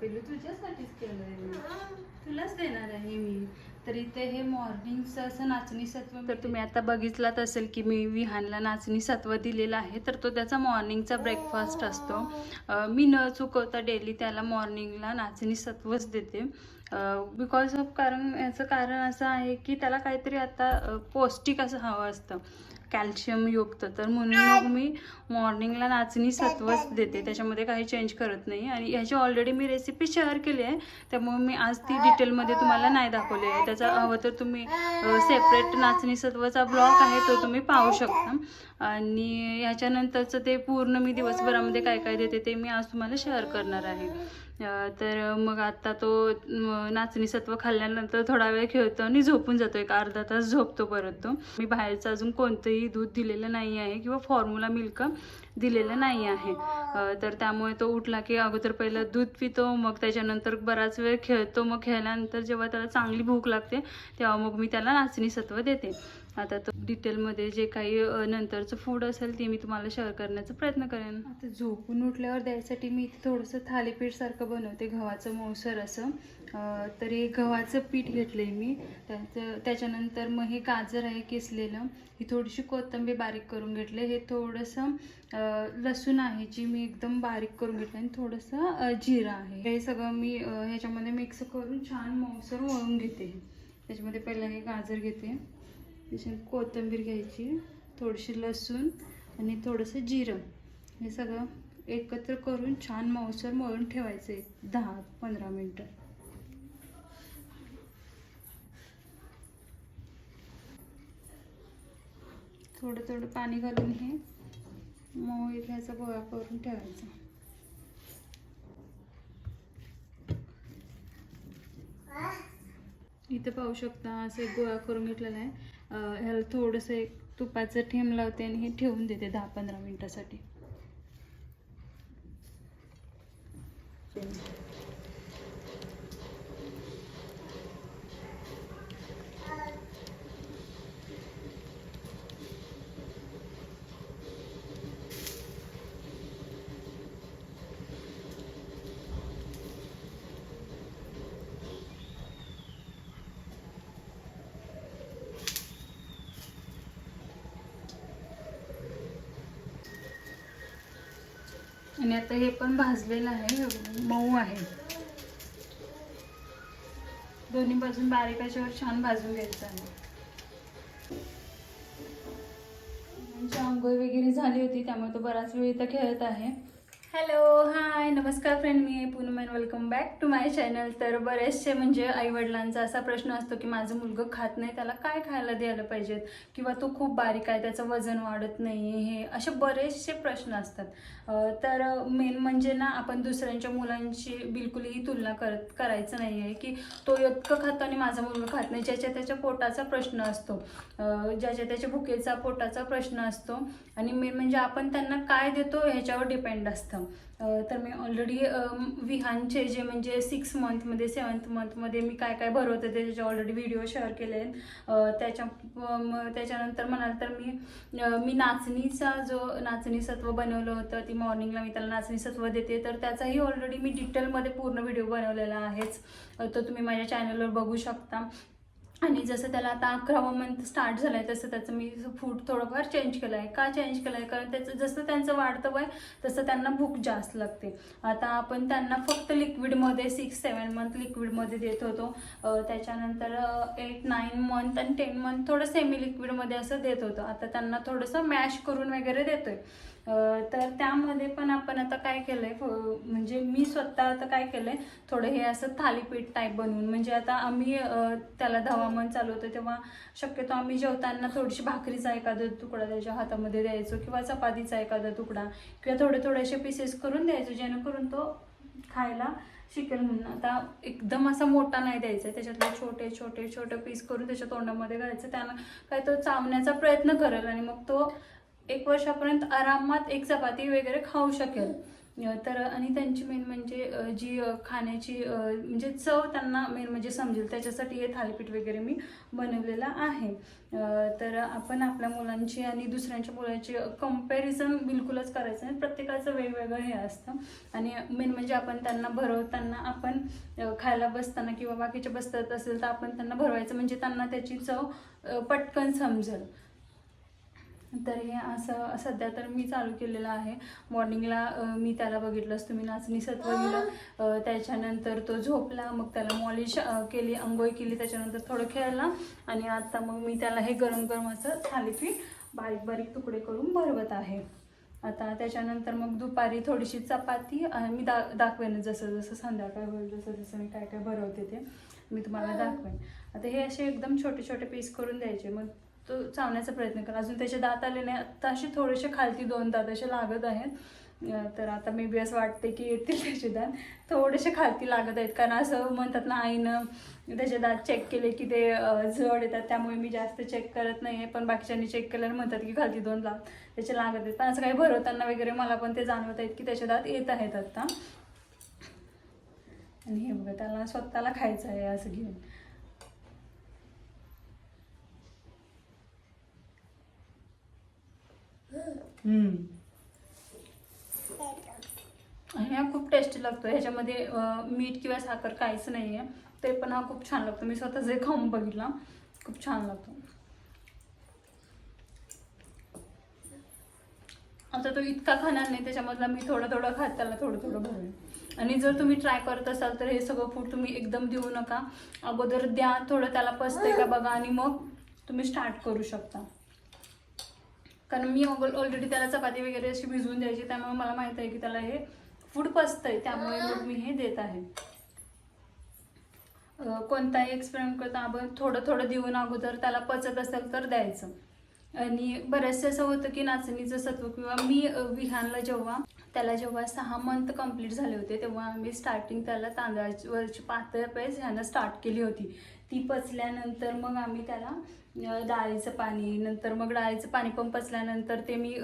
पिल्लू तुझ्यासाठीच केलंय तुलाच देणार आहे मी. तर इथे हे मॉर्निंगचं असं नाचणी सत्व तर तुम्ही आता बघितलात असेल की मी विहानला नाचणी सत्व दिलेलं आहे तर तो त्याचा मॉर्निंगचा ब्रेकफास्ट असतो. मी न चुकवता डेली त्याला मॉर्निंगला नाचणी सत्वच देते. बिकॉज ऑफ कारण याचं कारण असं आहे की त्याला काहीतरी आता पौष्टिक असं हवं असतं. कॅल्शियम युक्त. तर म्हणून मग मी मॉर्निंगला नाचणी सत्वच देते. त्याच्यामध्ये काही चेंज करत नाही. आणि ह्याची ऑलरेडी मी रेसिपी शेअर केली आहे. त्यामुळे मी आज ती डिटेलमध्ये तुम्हाला नाही दाखवली आहे. त्याचा हवं तर तुम्ही सेपरेट नाचणी सत्वचा ब्लॉग आहे तो तुम्ही पाहू शकता. आणि ह्याच्यानंतरचं ते पूर्ण मी दिवसभरामध्ये काय काय देते ते मी आज तुम्हाला शेअर करणार आहे. तर मग आता तो नाचणी सत्व खाल्ल्यानंतर थोडा वेळ खेळतो आणि झोपून जातो. एक अर्धा तास झोपतो परत तो. मी बाहेरचं अजून कोणतंही दूध दिलेलं नाही आहे किंवा फॉर्म्युला मिल्क दिलेलं नाही आहे. तर त्यामुळे तो उठला की अगोदर पहिलं दूध पितो मग त्याच्यानंतर बराच वेळ खेळतो. मग खेळल्यानंतर जेव्हा त्याला चांगली भूक लागते तेव्हा मग मी त्याला नाचणी सत्व देते. आता तो डिटेलमध्ये जे काही नंतरचं फूड असेल ते मी तुम्हाला शेअर करण्याचा प्रयत्न करेन. आता झोपून उठल्यावर द्यायसाठी मी इथे थोडंसं थालीपीठसारखं बनवते गव्हाचं मऊसर असं. तर हे गव्हाचं पीठ घेतलं आहे मी. त्याचं त्याच्यानंतर मग हे गाजर आहे किसलेलं ही थोडीशी कोथिंबीर बारीक करून घेतलं. हे थोडंसं लसूण आहे जी मी एकदम बारीक करून घेतलं आणि थोडंसं जिरा आहे. हे सगळं मी ह्याच्यामध्ये मिक्स करून छान मऊसर वळून घेते. त्याच्यामध्ये पहिला हे गाजर घेते. त्याच्यात कोथिंबीर घ्यायची थोडीशी लसूण आणि थोडंसं जिरं. हे सगळं एकत्र करून छान मऊसर मळून ठेवायचं आहे दहा पंधरा मिनटं. थोडं थोडं पाणी घालून हे मऊ घ्यायचा गोळा करून ठेवायचा. इथं पाहू शकता असं एक गोळा करून घेतलेला आहे. ह्याला थोडंसं एक तुपाचं ठेम लावते आणि हे ठेवून देते दहा पंधरा मिनटासाठी. आणि आता हे पण भाजलेलं आहे. मऊ आहे. दोन्ही बाजून बारीक याच्यावर छान भाजून घ्यायचं आहे. आंघोळ वगैरे झाली होती त्यामुळे तो बराच वेळ इथं खेळत आहे. हॅलो हाय नमस्कार friend me Poonam and welcome back to my channel तर बरेचसे म्हणजे आईवडिलांचा असा प्रश्न असतो की माझं मुलगं खात नाही त्याला काय खायला द्यायला पाहिजेत? किंवा तो खूप बारीक आहे त्याचं वजन वाढत नाही हे असे बरेचसे प्रश्न असतात. तर मेन म्हणजे ना आपण दुसऱ्यांच्या मुलांची बिलकुलही तुलना करत करायचं नाही आहे की तो इतकं खातो आणि माझा मुलगा खात नाही ज्याच्या त्याच्या पोटाचा प्रश्न असतो. ज्याच्या त्याच्या भुकेचा पोटाचा प्रश्न असतो. आणि मेन म्हणजे आपण त्यांना काय देतो ह्याच्यावर डिपेंड असतं. तर मी ऑलरेडी विहानचे जे म्हणजे सिक्स मंथमध्ये सेवन्थ मंथमध्ये मी काय काय भरवते त्याचे ऑलरेडी व्हिडिओ शेअर केले आहेत. त्याच्या त्याच्यानंतर म्हणाल तर मी मी नाचणीचा जो नाचणी सत्व बनवलं होतं ती मॉर्निंगला मी त्याला नाचणी सत्व देते. तर त्याचाही ऑलरेडी मी डिटेलमध्ये पूर्ण व्हिडिओ बनवलेला आहेच. तो तुम्ही माझ्या चॅनलवर बघू शकता. आणि जसं त्याला आता अकरावं मंथ स्टार्ट झालं आहे तसं त्याचं मी फूड थोडंफार चेंज केलं आहे का चेंज केलं आहे कारण त्याचं जसं त्यांचं वाढतं वय तसं त्यांना भूक जास्त लागते. आता आपण त्यांना फक्त लिक्विडमध्ये सिक्स सेवन मंथ लिक्विडमध्ये देत होतो. त्याच्यानंतर एट नाईन मंथ आणि टेन मंथ थोडं सेमी लिक्विडमध्ये असं देत होतो. आता त्यांना थोडंसं मॅश करून वगैरे देतोय. आहे तर त्यामध्ये पण आपण आता काय केलंय फ- म्हणजे मी स्वतः आता काय केलंय थोडं हे असं थालीपीठ टाईप बनवून म्हणजे आता आम्ही त्याला धवामन चालू होतं तेव्हा शक्यतो आम्ही जेवताना थोडीशी भाकरीचा एखादा तुकडा त्याच्या हातामध्ये द्यायचो किंवा चपातीचा एखादा तुकडा किंवा थोडे थोडेसे पीसेस करून द्यायचो जेणेकरून तो खायला शिकेल म्हणून. आता एकदम असा मोठा नाही द्यायचा त्याच्यातले छोटे छोटे छोटे पीस करून त्याच्या तोंडामध्ये घालायचं त्यानं काय तो चावण्याचा प्रयत्न करेल आणि मग तो एक वर्षापर्यंत आरामात एक चपाती वगैरे खाऊ शकेल. तर आणि त्यांची मेन म्हणजे जी खाण्याची म्हणजे चव त्यांना मेन म्हणजे समजेल. त्याच्यासाठी हे थालीपीठ वगैरे मी बनवलेलं आहे. तर आपण आपल्या मुलांची आणि दुसऱ्यांच्या मुलांची कंपॅरिझन बिलकुलच करायचं नाही. प्रत्येकाचं वेगवेगळं हे असतं. आणि मेन म्हणजे आपण त्यांना भरवताना आपण खायला बसताना किंवा बाकीचे बसतात असेल तर आपण त्यांना भरवायचं. म्हणजे त्यांना त्याची चव पटकन समजेल. तर हे असं सध्या तर मी चालू केलेलं आहे. मॉर्निंगला मी त्याला बघितलंच तुम्ही नाचणी सत्व दिलं. अ, त्याच्यानंतर तो झोपला. मग त्याला मॉलिश केली आंघोळ केली. त्याच्यानंतर थोडं खेळला. आणि आता मग मी त्याला हे गरम गरम असं थालीपीठ बारीक बारीक तुकडे करून भरवत आहे. आता त्याच्यानंतर मग दुपारी थोडीशी चपाती मी दा दाखवेन जसं जसं संध्याकाळ होईल जसं जसं मी काय काय भरवते ते मी तुम्हाला दाखवेन. आता हे असे एकदम छोटे छोटे पीस करून द्यायचे. मग तो चावण्याचा प्रयत्न करा. अजून त्याचे दात आले नाही. आत्ता असे थोडेसे खालती दोन दात असे लागत आहेत. तर आता मे बी असं वाटते की येतील त्याचे दात. थोडेसे खालती लागत आहेत. कारण असं म्हणतात ना आईनं त्याचे दात चेक केले की ते जड येतात. त्यामुळे मी जास्त चेक करत नाही आहे पण बाकीच्यांनी चेक केल्यावर म्हणतात की खालती दोन दात त्याचे लागत आहेत. पण असं काही भरवताना वगैरे मला पण ते जाणवत आहेत की त्याचे दात येत आहेत आत्ता आणि हे बघा त्याला स्वतःला खायचं आहे असं घेऊन. आणि हा खूप टेस्टी लागतो. ह्याच्यामध्ये मीठ किंवा साखर काहीच नाही आहे ते पण हा खूप छान लागतो. मी स्वतः जे खाऊन बघितला खूप छान लागतो. आता तो इतका खाणार नाही त्याच्यामधला मी थोडं थोडं खात त्याला थोडं थोडं भरेन. आणि जर तुम्ही ट्राय करत असाल तर हे सगळं फूड तुम्ही एकदम देऊ नका. अगोदर द्या थोडं त्याला पसते का बघा आणि मग तुम्ही स्टार्ट करू शकता. कारण मी ऑलरेडी त्याला चपाती वगैरे अशी भिजवून द्यायची त्यामुळे मला माहीत आहे की त्याला हे फूड पचतंय त्यामुळे मग मी हे देत आहे. कोणताही एक्सपेरिमेंट करता आपण थोडं थोडं देऊन अगोदर त्याला पचत असेल तर द्यायचं. आणि बरेचसे असं होतं की नाचणीचं सत्व किंवा मी विहानला जेव्हा त्याला जेव्हा सहा मंथ कंप्लीट झाले होते तेव्हा आम्ही स्टार्टिंग त्याला तांदळाची वरची पातळ पेज ह्यानं स्टार्ट केली होती. ती पचल्यानंतर मग आम्ही त्याला डाळीचं पाणी नंतर मग डाळीचं पाणी पण पचल्यानंतर ते मी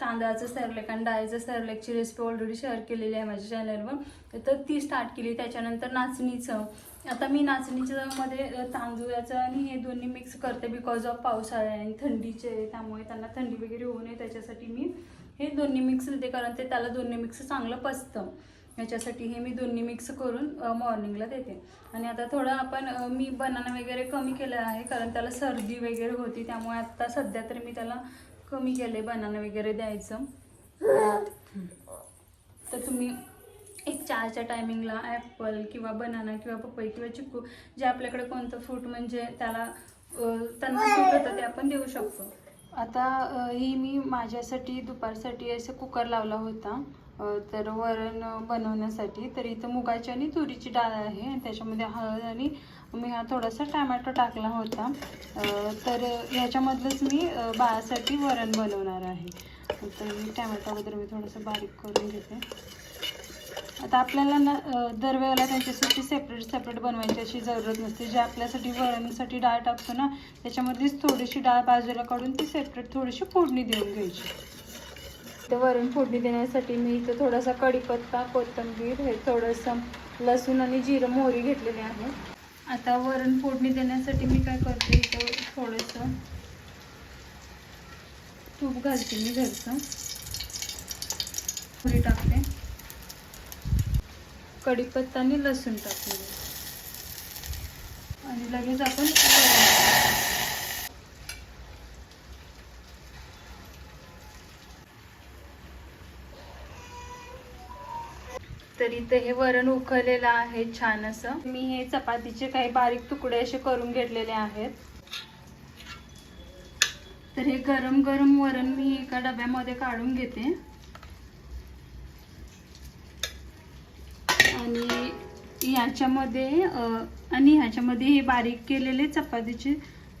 तांदळाचं सरलेक आणि डाळीचं सरलेकची रेसिपी ऑलरेडी शेअर केलेली आहे माझ्या चॅनलवर तर ती स्टार्ट केली. त्याच्यानंतर नाचणीचं. आता मी नाचणीच्या मध्ये तांदूळाचं आणि हे दोन्ही मिक्स करते बिकॉज ऑफ पावसाळा आहे आणि थंडीचे आहे. त्यामुळे त्यांना थंडी वगैरे होऊ नये. त्याच्यासाठी मी हे दोन्ही मिक्स देते. कारण ते त्याला दोन्ही मिक्स चांगलं पचतं. याच्यासाठी हे मी दोन्ही मिक्स करून मॉर्निंगला देते. आणि आता थोडं आपण मी बनाना वगैरे कमी केलं आहे कारण त्याला सर्दी वगैरे होती त्यामुळे आता सध्या तरी मी त्याला कमी केले बनाना वगैरे द्यायचं. तर तुम्ही एक चारच्या टायमिंगला ॲपल किंवा बनाना किंवा पपई किंवा चिकू जे आपल्याकडे कोणतं फ्रूट म्हणजे त्याला त्यांना फ्रूट होतं ते आपण देऊ शकतो. आता ही मी माझ्यासाठी दुपारसाठी असं कुकर लावला होता. तर वरण बनवण्यासाठी. तर इथं मुगाची आणि तुरीची डाळ आहे आणि त्याच्यामध्ये हळद आणि मी हा थोडासा टॅमॅटो टाकला होता. तर ह्याच्यामधलंच मी बाळासाठी वरण बनवणार आहे. तर मी टॅमॅटो वगैरे मी थोडंसं बारीक करून घेते. आता आपल्याला ना दरवेळेला त्यांच्यासाठी सेपरेट सेपरेट बनवायची अशी जरूरत नसते. जे आपल्यासाठी वरणसाठी डाळ टाकतो ना त्याच्यामधलीच थोडीशी डाळ बाजूला काढून ती सेपरेट थोडीशी फोडणी देऊन घ्यायची. तर वरण फोडणी देण्यासाठी मी इथं थोडासा कढीपत्ता कोथिंबीर हे थोडंसं लसूण आणि जिरं मोहरी घेतलेली आहे. आता वरण फोडणी देण्यासाठी मी काय करते इथं थोडंसं तूप घालते मी घरचं. पुरी टाकते. कढीपत्ता आणि लसूण टाकते. आणि लगेच आपण तर इथे हे वरण उकळलेलं आहे छान असं. मी हे चपातीचे काही बारीक तुकडे असे करून घेतलेले आहेत. तर हे गरम गरम वरण मी एका डब्यामध्ये काढून घेते. आणि ह्याच्यामध्ये अं, आणि ह्याच्यामध्ये हे बारीक केलेले चपातीचे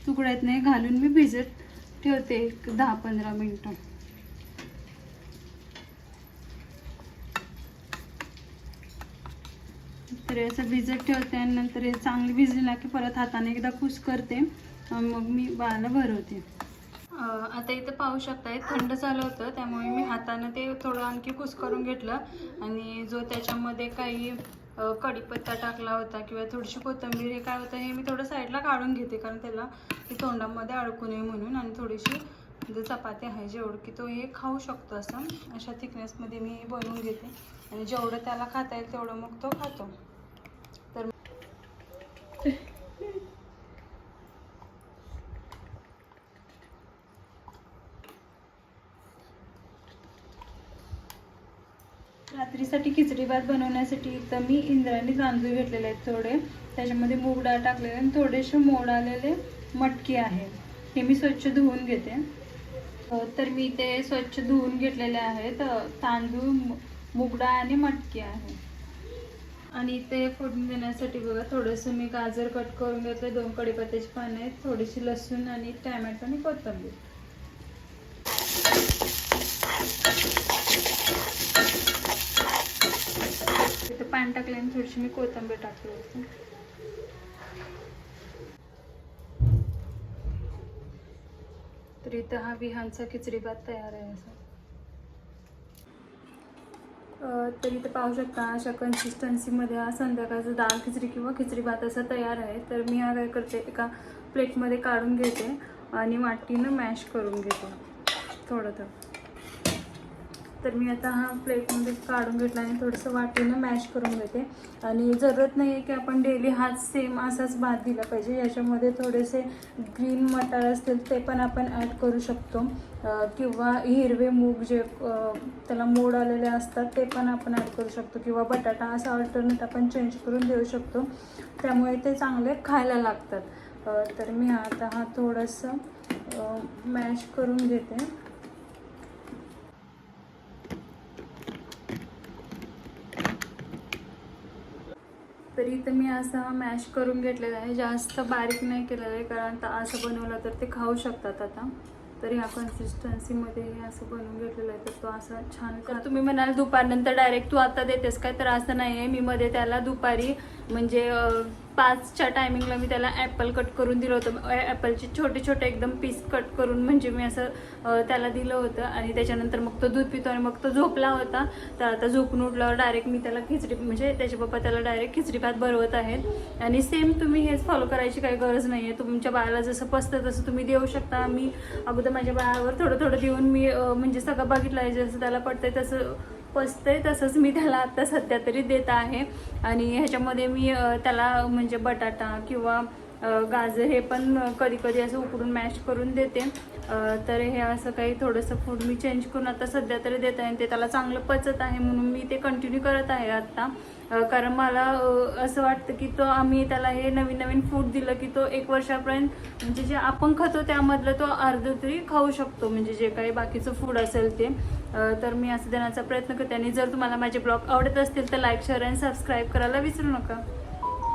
तुकडे आहेत नाही घालून मी भिजत ठेवते एक दहा पंधरा मिनटं. तर हे असं भिजत ठेवते आणि नंतर हे चांगली भिजली की परत हाताने एकदा कुस करते. मग मी बाळाला भरवते. आता इथं पाहू शकताय थंड झालं होतं त्यामुळे मी हातानं ते थोडं आणखी कुस्करून घेतलं. आणि जो त्याच्यामध्ये काही कढीपत्ता टाकला होता किंवा थोडीशी कोथिंबीर हे काय होतं हे मी थोडं साईडला काढून घेते कारण त्याला ती तोंडामध्ये अडकू नये म्हणून आणि थोडीशी जो चपाती आहे जेवढं की तो हे खाऊ शकतो असं. अशा थिकनेसमध्ये मी बनवून घेते. आणि जेवढं त्याला खाता येईल तेवढं मग तो खातो. रात्रीसाठी खिचडी भात बनवण्यासाठी इथं मी इंद्रायणी तांदूळ घेतलेले आहेत थोडे. त्याच्यामध्ये मूग डाळ टाकलेले आणि थोडेसे मोड आलेले मटकी आहे. हे मी स्वच्छ धुवून घेते. तर मी ते स्वच्छ धुवून घेतलेले आहेत. तांदूळ मुगडा आणि मटकी आहे. आणि ते फोडून देण्यासाठी बघा थोडंसं मी गाजर कट करून घेतले दोन कडीपत्त्याची पानं आहेत थोडीशी लसूण आणि टॅमॅटो आणि कोथिंबीर. तिथं पाणी टाकले आणि थोडीशी मी कोथिंबीर टाकली होती. तर इथं हा विहानचा खिचडी भात तयार आहे असा. तर इथं पाहू शकता अशा कन्सिस्टन्सीमध्ये हा संध्याकाळचा डाळ खिचडी किंवा खिचडी भात असा तयार आहे. तर मी हा काय करते एका प्लेटमध्ये काढून घेते आणि वाटीनं मॅश करून घेते. थोडं थोडं. तर मी आता हा प्लेटमध्ये काढून घेतला आणि थोडंसं वाटीनं मॅश करून घेते. आणि जरूरत नाही आहे की आपण डेली हाच सेम असाच भात दिला पाहिजे. याच्यामध्ये थोडेसे ग्रीन मटार असतील ते पण आपण ॲड करू शकतो. किंवा हिरवे मूग जे त्याला मोड आलेले असतात ते पण आपण ॲड करू शकतो. किंवा बटाटा असं अल्टरनेट आपण चेंज करून देऊ शकतो. त्यामुळे ते चांगले खायला लागतात. तर मी आता हा थोडंसं मॅश करून घेते. तरी इथं मी असा मॅश करून घेतलेला आहे. जास्त बारीक नाही केलेलं आहे कारण आता असं बनवलं तर ते खाऊ शकतात आता. तरी ह्या कन्सिस्टन्सीमध्ये हे असं बनवून घेतलेलं आहे तर तो असा छान तर तुम्ही म्हणाल दुपारनंतर डायरेक्ट तू आता देतेस काय? तर असं नाही आहे मी मध्ये त्याला दुपारी म्हणजे पाचच्या टायमिंगला मी त्याला ॲपल कट करून दिलं होतं. ॲपलचे छोटे छोटे एकदम पीस कट करून म्हणजे मी असं त्याला दिलं होतं. आणि त्याच्यानंतर मग तो दूध पितो आणि मग तो झोपला होता. तर आता झोपून उठल्यावर डायरेक्ट मी त्याला खिचडी म्हणजे त्याचे पप्पा त्याला डायरेक्ट खिचडी भात भरवत आहेत. आणि सेम तुम्ही हेच फॉलो करायची काही गरज नाही आहे तुमच्या बाळाला जसं पसतं तसं तुम्ही देऊ शकता. मी अगोदर माझ्या बाळावर थोडं थोडं देऊन मी म्हणजे सगळं बघितलं आहे जसं त्याला पडतंय तसं पचतंय तसंच मी त्याला आत्ता सध्या तरी देत आहे. आणि ह्याच्यामध्ये मी त्याला म्हणजे बटाटा किंवा गाजर हे पण कधी कधी असं उकडून मॅश करून देते. तर हे असं काही थोडंसं फूड मी चेंज करून आता सध्या तरी देत आहे आणि ते त्याला चांगलं पचत आहे म्हणून मी ते कंटिन्यू करत आहे आत्ता कारण मला असं वाटतं की तो आम्ही त्याला हे नवीन नवीन फूड दिलं की तो एक वर्षापर्यंत म्हणजे जे आपण खातो त्यामधलं तो अर्ध तरी खाऊ शकतो. म्हणजे जे काही बाकीचं फूड असेल ते. तर मी असं देण्याचा प्रयत्न करते. आणि जर तुम्हाला माझे ब्लॉग आवडत असतील तर लाईक शेअर आणि सबस्क्राईब करायला विसरू नका.